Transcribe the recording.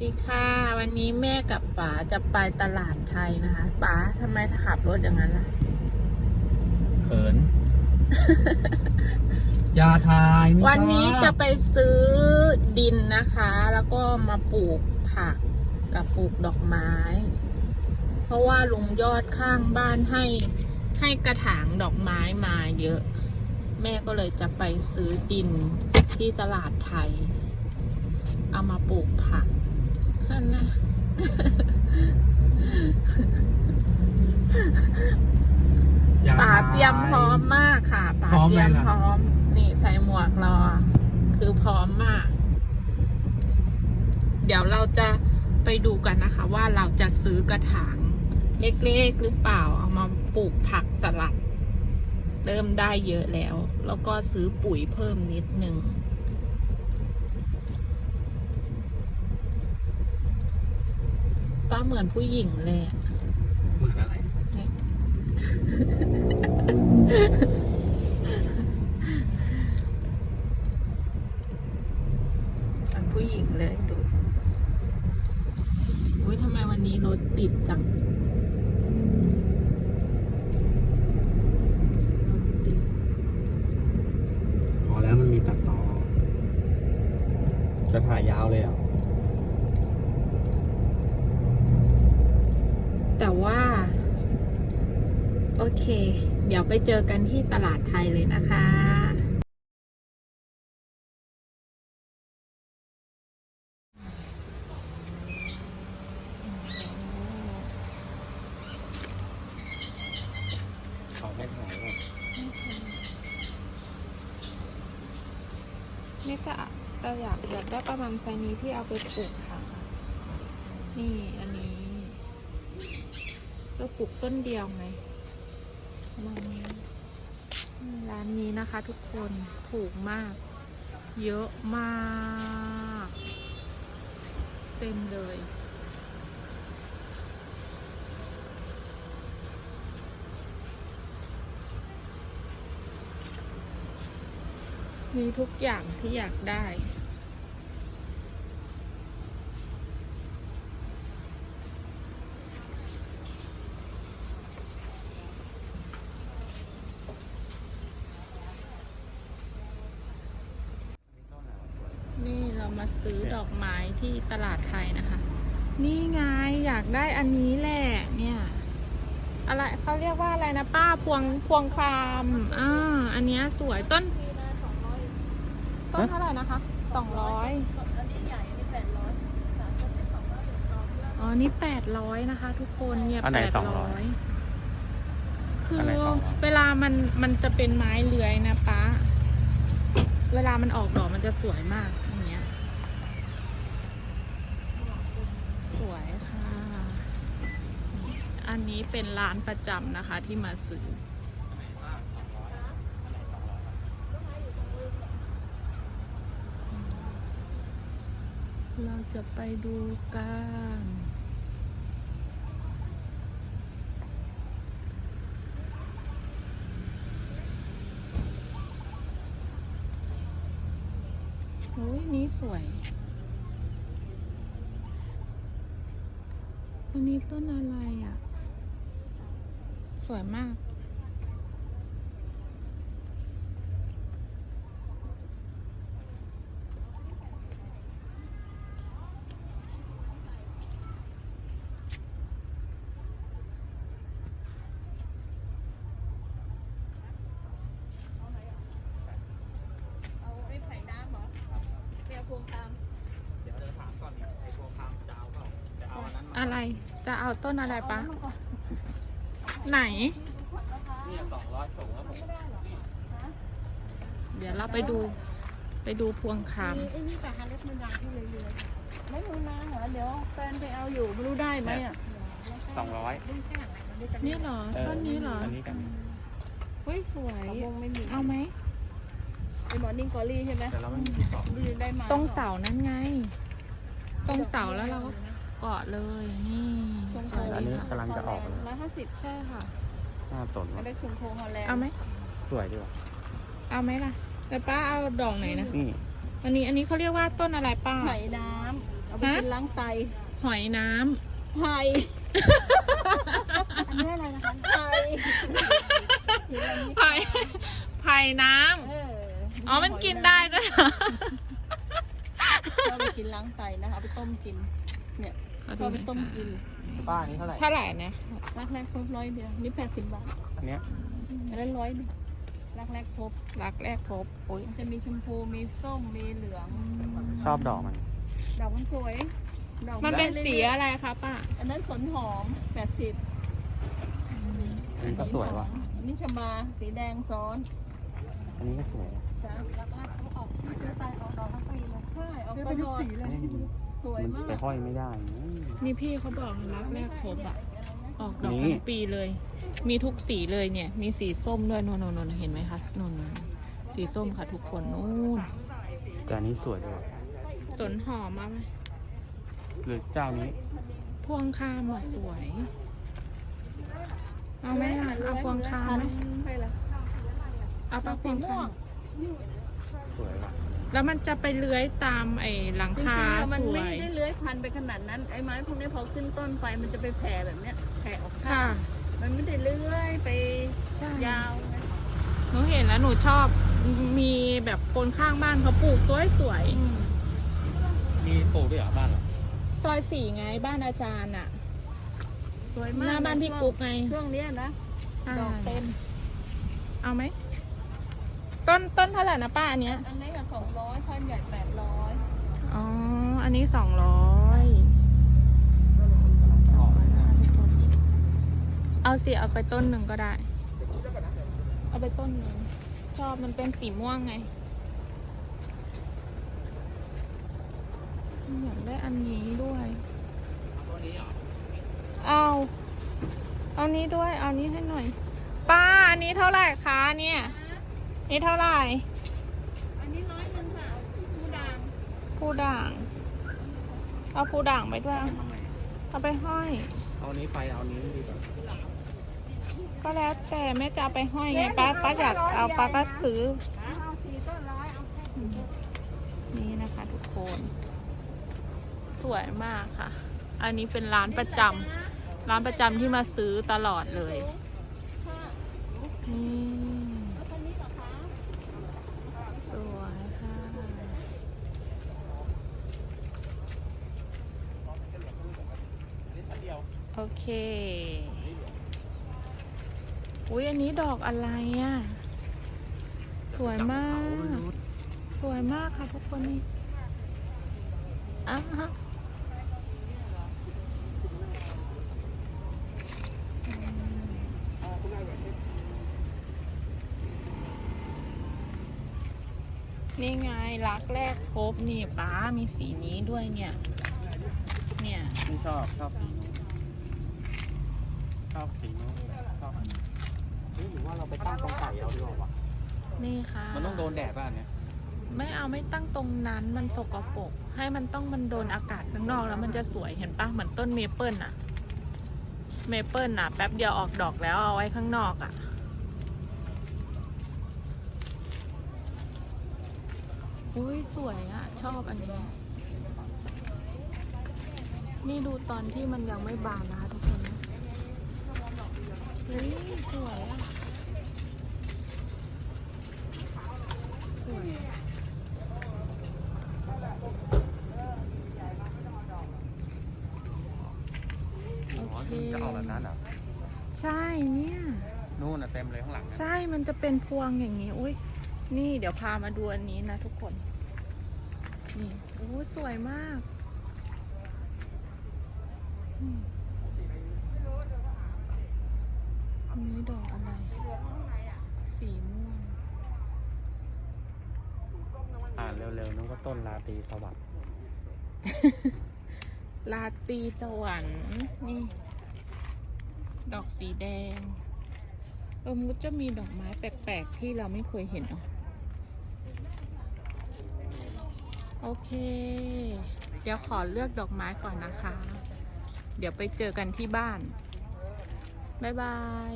สวัสดีค่ะ วันนี้แม่กับป๋าจะไปตลาดไทยนะคะป๋าทำไมขับรถอย่างนั้นล่ะ เขิน ยาทายไม่วันนี้ชอบจะไปซื้อดินนะคะ แล้วก็มาปลูกผักกับปลูกดอกไม้ เพราะว่าลุงยอดข้างบ้านให้ให้กระถางดอกไม้มาเยอะ แม่ก็เลยจะไปซื้อดินที่ตลาดไทย เอามาปลูกผัก นั่นนะยป๋าทยเตรียมพร้อมมากค่ะป๋าพร้อมเตรียมเลยเหรอพร้อม นี่ใส่หมวกรอ คือพร้อมมาก เดี๋ยวเราจะไปดูกันนะคะ ว่าเราจะซื้อกระถางเล็กๆหรือเปล่า เอามาปลูกผักสลัด เริ่มได้เยอะแล้ว แล้วก็ซื้อปุ๋ยเพิ่มนิดนึง ป้าเหมือนผู้หญิงเลยอะเหมือนอะไรเป็นผู้หญิงเลยดู อุ้ยทำไมวันนี้รถติดจังรถติด พอแล้วมันมีตัดต่อ จะถ่ายยาวเลยอะ แต่ว่า โอเค เดี๋ยวไปเจอกันที่ตลาดไทยเลยนะคะเขาไม่ถ่ายหรอกนี่ก็จะอยากอยากได้ประมาณไซส์นี้ที่เอาไปปลูกค่ะ นี่อัน นี้ก็ปลูกต้นเดียวไงมาณนี้ร้านนี้นะคะทุกคนถูกมาก เยอะมาก เต็มเลยมีทุกอย่างที่อยากได้ นี่เรามา ซื้อดอกไม้ที่ตลาดไทยนะคะ นี่ไงอยากได้อันนี้แหละเนี่ยอะไรเขาเรียกว่าอะไรนะป้าพวงพวงคามอ่าอันเนี้ยสวยต้นต้นเท่าไหร่นะคะสองร้อยอ๋อ นี่แปดร้อยนะคะ ทุกคนเนี่ยอันไหนแปด200ร้อยคือัอนไหน200เวลามันมันจะเป็นไม้เลื้อยนะป้า เวลามันออกดอกมันจะสวยมากอย่างเงี้ย สวยค่ะ อันนี้เป็นร้านประจำนะคะที่มาซื้อเราจะไปดูกันโอ้ยนี้สวยอันนี้ต้นอะไรอะ สวยมาก เอาไอ้ไผ่น้ำเหรอเปียพวงตาม เดี๋ยวจะถามก่อนไอ้ตัวคามจะเอาเปล่าจะเอาอันนั้นมาอะไรจะเอาต้นอะไรปะ ไหน เนี่ยสองร้อยสูงครับผมเดี๋ยวเราไปดู ไปดูพวงคามไอ้นี่แต่ฮาเล็บมันดังที่เลยเลยๆไม่มือนางเหรอเดี๋ยวแฟนไปเอาอยู่ไม่รู้ได้ไหมอะสองร้อยนี่เหรอต้นนี้เหรออันนี้กันเฮ้ยสวยวงไม่มีเอาไหมไอ้มอร์นิ่งกอรี่ใช่ไหมแต่เราไม่มีที่ต่อดูได้มาตรงเสานั่นไง ตรงเสาแล้วเราก็ เกาะเลย นี่ตรงสโควยอันนี้ค่ะกำลังจะออกเลยร้อยห้าสิบใช่ค่ะหน้าสนอันนี้คือโครงฮอลแลนด์เอาไหมสวยดีว่ะเอาไหมล่ะแต่ป้าเอาดอกไหนนะนี่อันนี้อันนี้เขาเรียกว่าต้นอะไรป้าไผ่น้ำเอาไปกินล้างไตหอยน้ำไผ่อันนี้อะไรนะคะไผ่ไผ่ไผ่น้เออำอ๋อมันกินได้ด้วยเหรอ ก็ไปกินล้างไตนะคะเอาไปต้มกิน เนี่ยก็เอาไปต้มกิน ป้าอันนี้เท่าไหร่เท่าไหร่นะรักแรกครบร้อยเดียวนี่แปดสิบบาทอันเนี้ยอันนั้นร้อยเดียวรักแรกครบรักแรกพบโอ้ยมันจะมีชมพูมีส้มมีเหลืองชอบดอกมัน ดอกมันสวยดอกมันเป็นได้สีรื่ยๆอะไรคะป้าอันนั้นสนหอมแปดสิบอันนี้ก็สวยว่ะอันนี้ชบาสีแดงซ้อน อันนี้ก็สวยจ้ะรักแรกเขาออกซื้อไปออกดอกทั้งปีเลยใช่ออกตลอดส วยมันมาก ไปห้อยไม่ได้นี่พี่เขาบอกรักแรกพบอะออกดอกนี่ ทั้งปีเลย มีทุกสีเลยเนี่ย มีสีส้มด้วยนนนนเห็นไหมคะนนนสีส้มค่ะทุกคนนู่นแต่อันนี้สวยเลยสนหอมมาไหมหรือเจ้านี้พวงคามอะสวย เอาไหมล่ะเอาพวงคามไหมไปละเอาปลาพสีวงม่คาวมงสวยว่ะ แล้วมันจะไปเลื้อยตามไอ้หลังจริงคาๆอะมันสวไม่ย ได้เลื้อยพันไปขนาดนั้นไอ้ไม้พวกนี้พอขึ้นต้นไปมันจะไปแผ่แบบเนี้ยแผ่ออกข้าค่ะ งมันไม่ได้เลื้อยไปใช่ ยาวนะหนูเห็นแล้วหนูชอบมีแบบคนข้างบ้านเขาปลูกสวยสวยๆอืมมีปลูกด้วยเหรอบ้านเหรอซอยสี่ไงบ้านอาจารย์อะสวยหมากน้าบ้านพี่กุ๊กไงช่วงเนี้ยนะดอกเต็มเอาไหม ต้นต้นเท่าไหร่นะป้าอันเนี้ย อันนี้ก็สองร้อยท่อนใหญ่แปดร้อยอ๋อ อันนี้สองร้อยเอาสิเอาไปต้นหนึ่งก็ได้ เอาไปต้นหนึ่งชอบมันเป็นสีม่วงไงอยากได้อันนี้ด้วยเอาเอานี้ด้วย เอานี้ให้หน่อย ป้าอันนี้เท่าไหร่คะเนี่ย นี่เท่าไหร่อันนี้ร้อยหนึ่งค่ะผู้ด่างผู้ด่าง เอาผู้ด่างไปด้วยเป็นยังไงเอาไปห้อย เอาอันนี้ไปเอาอันนี้ดีกว่าก็แล้วแต่แม่จะเอาไปห้อยไงป้าป้าอยากเอาป้าก็ซื้อ เอาสี่ต้นร้อยเอาแค่นี่นะคะทุกคน สวยมากค่ะ อันนี้เป็นร้านประจำร้านประจำที่มาซื้อตลอดเลยค่ะนี่ เอาตัวนี้เหรอคะ สวยค่ะ โอเค อุ้ยอันนี้ดอกอะไรอะ สวยมาก สวยมากค่ะทุกคนนี่อะฮะนี่ไงรักแรกพบนี่ป้ามีสีนี้ด้วยเนี่ย เนี่ย ไม่ชอบ ชอบสี อบสีนู้นชอบอันนี้เฮ้ยหรือว่าเราไปตั้งตรงไก่เราดีกว่าวะนี่ค่ะ มันต้องโดนแดดป่ะอันเนี้ยไม่เอาไม่ตั้งตรงนั้นมันสกปรกให้มันต้องมันโดนอากาศข้างนอกแล้วมันจะสวยเห็นปะเหมือนต้นเมเปิลอะเมเปิลอะแป๊บเดียวออกดอกแล้วเอาไว้ข้างนอกอะอุ้ยสวยอะชอบอันนี้ นี่ดูตอนที่มันยังไม่บานนะคะทุกคน เฮ้ยสวยอะสวยอ๋อนี่จะเอาแบบนั้นเหรอใช่เนี่ย นู่นน่ะเต็มเลยข้างหลังนะใช่มันจะเป็นพวงอย่างนี้ อุ้ยนี่เดี๋ยวพามาดูอันนี้นะทุกคน นี่โอ้ยสวยมากอืมอันนี้ดอกอะไร สีม่วง อ่านเร็วๆนึกว่า ต้นลาตรีสวัสดิ์ลาตรีสวรรค์นี่ ดอกสีแดงเออมันก็จะมีดอกไม้แปลกๆ ที่เราไม่เคยเห็นเนาะโอเค เดี๋ยวขอเลือกดอกไม้ก่อนนะคะ เดี๋ยวไปเจอกันที่บ้าน บ๊ายบาย